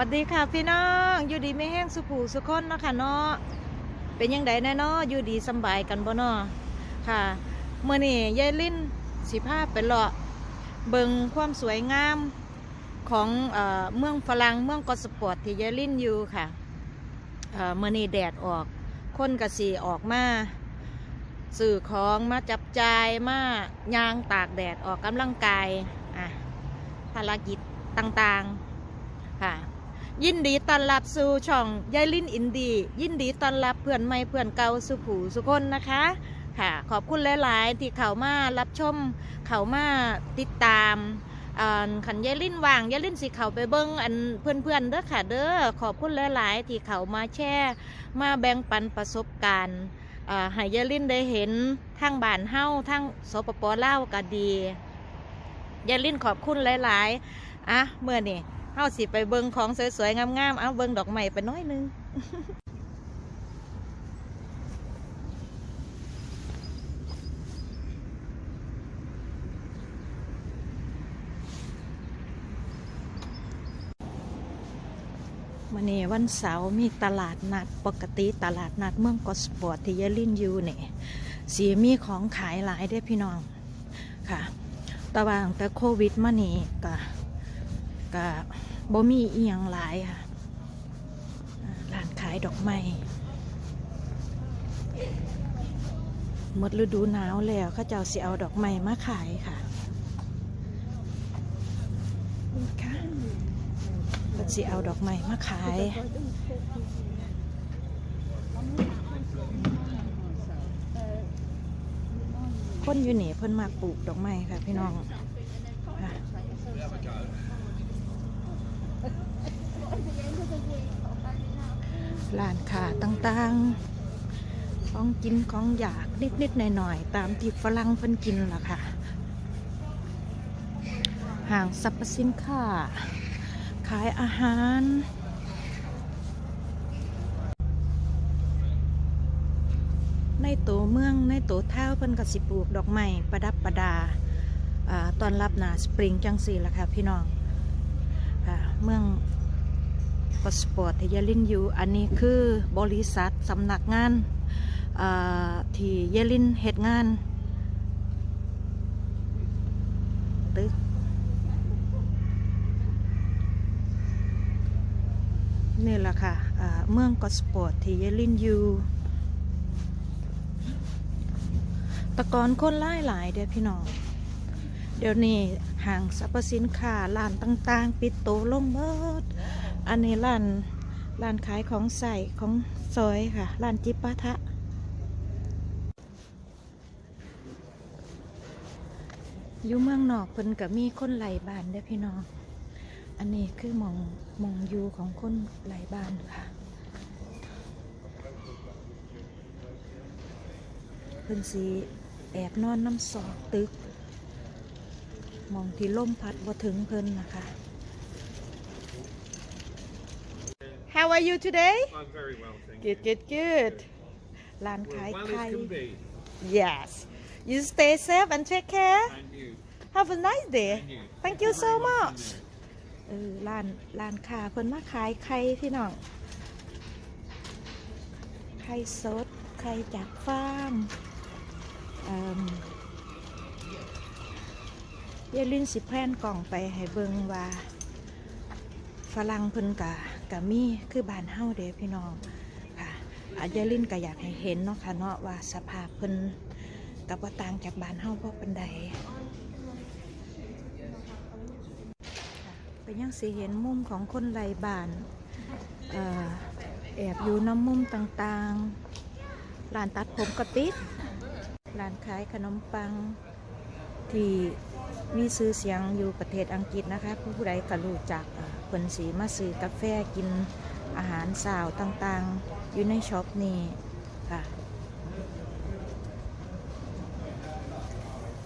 วัสดีค่ะพี่น้องอยู่ดีไม่แห้งสุผูสุคนเนาะค่ะเนาะเป็นยังไงแน่เนาะอยู่ดีสบายกันบ่เนาะค่ะเมื่อนี้ยายลิ้นสิภาพไปเลาะเบิงความสวยงามของเออเมืองฝรั่งเมืองกอสปอร์ตที่ยายลิ้นอยู่ค่ะเอ่อเมื่อนี้แดดออกคนกระสีออกมาสื่อของมาจับจ่ายมายางตากแดดออกกำลังกายอะภารกิจต่างๆค่ะ ยินดีต้อนรับสู่ช่องยายลินอินดี ยินดีต้อนรับเพื่อนใหม่เพื่อนเก่าสุผูสุคนนะคะ ค่ะ ขอบคุณหลาย ๆ ที่เขามารับชมเขามาติดตามขันยายลินว่างยายลินสิเขาไปเบิ้งอันเพื่อนๆเด้อค่ะเด้อขอบคุณหลาย ๆ ที่เขามาแชร์มาแบ่งปันประสบการณ์ให้ยายลินได้เห็นทั้งบ้านเฮาทั้งสปปลาวก็ดียายลินขอบคุณหลาย ๆ อะเมื่อนี่ เฮาสิไปเบิงของสวยๆงามๆ เอาเบิงดอกไม้ไปน้อยนึงมื่อนี้วันเสาร์มีตลาดนัดปกติตลาดนัดเมืองกอสปอร์ตที่ยลินยูเนี่ยสีมีของขายหลายได้พี่น้องค่ะ แต่ว่าแต่โควิดมานี่ก็ ก็บ่มีเอียงหลายค่ะร้านขายดอกไม้หมดฤดูหนาวแล้วเขาเจ้าสิเอาดอกไม้มาขายค่ะนี่ค่ะเพิ่นสิเอาดอกไม้มาขายคนอยู่นี่เพิ่นมาปลูกดอกไม้ค่ะพี่น้องค่ะ ร้านค้าต่างๆ ของกินของอยากนิดๆหน่อยๆ ตามที่ฝรั่งเพิ่นกินล่ะค่ะห้างสรรพสินค้า ขายอาหารในตัวเมืองในตัวเท้าเพิ่นก็สิปลูกดอกไม้ประดับประดาอตอนรับหนาสปริงจังสีล่ะค่ะพี่น้องเมือง พอสปอร์ตที่ยาลินอยู่ อันนี้คือบริษัทสำนักงานที่ยาลินเฮ็ดงานตึกนี่แหละค่ะเมืองกอสปอร์ตที่ยายลินอยู่ตะกอนคนหลายหลายเด้อพี่น้อง เดี๋ยวนี้ห้างสรรพสินค้าร้านต่าง ๆ ปิดโตลงเบิด อันนี้ร้านร้านขายของใส่ของซอยค่ะร้านจิปาทะอยู่เมืองนอกเพิ่นก็มีคนไหลบานเด้พี่น้อง อันนี้คือมองมองอยู่ของคนไหลบานค่ะเพิ่นสีแอบนอนน้ำสอกตึก มองที่ล่มพัดบ่าถึงเพิ่นนะคะ How are you today I'm very well, thank Good you. good good ร้าน We're ขาย well ไข่ as can be. Yes you stay safe and take care And you. Have a nice day And you. Thank you so very much indeed. เออร้านร้านค้าเพิ่นมาขายไข่พี่น้อง ไข่สด ไข่จากฟาร์มเอิ่มเยายลินสิแพร่นกล่องไปให้เบิงว่าฝรั่งเพิ่นกะ กะมีคือบ้านเฮาเด้พี่น้องค่ะอาเยายลินก็อยากให้เห็นเนาะค่ะเนาะว่าสภาพเพิ่นกับว่าต่างจากบ้านเฮาบ่ปานใดเป็นยังสิเห็นมุมของคนไร้บ้านแอบอยู่น้ำมุมต่างๆร้านตัดผมกระติดร้านขายขนมปัง ที่มีซื้อเสียงอยู่ประเทศอังกฤษนะคะ ผู้ใดก็รู้จักเอ่อเพิ่นสีมาซื้อกาแฟกินอาหารสาวต่างๆ อยู่ในช็อปนี้ค่ะ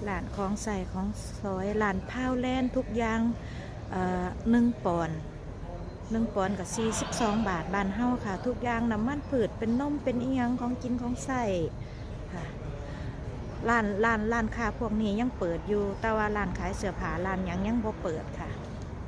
ร้านของใส่ของซอยร้านพาวแลนทุกอย่างหนึ่งปอนหนึ่งปอนกับสี่สิบสองบาทบานเฮาค่ะ ทุกอย่างน้ำมันผืดเป็นนมเป็นเอียงของกินของใส่ค่ะ ร้านร้านร้านค้าพวกนี้ยังเปิดอยู่ แต่ว่าร้านขายเสื้อผ้าร้านยังยังบ่เปิดค่ะ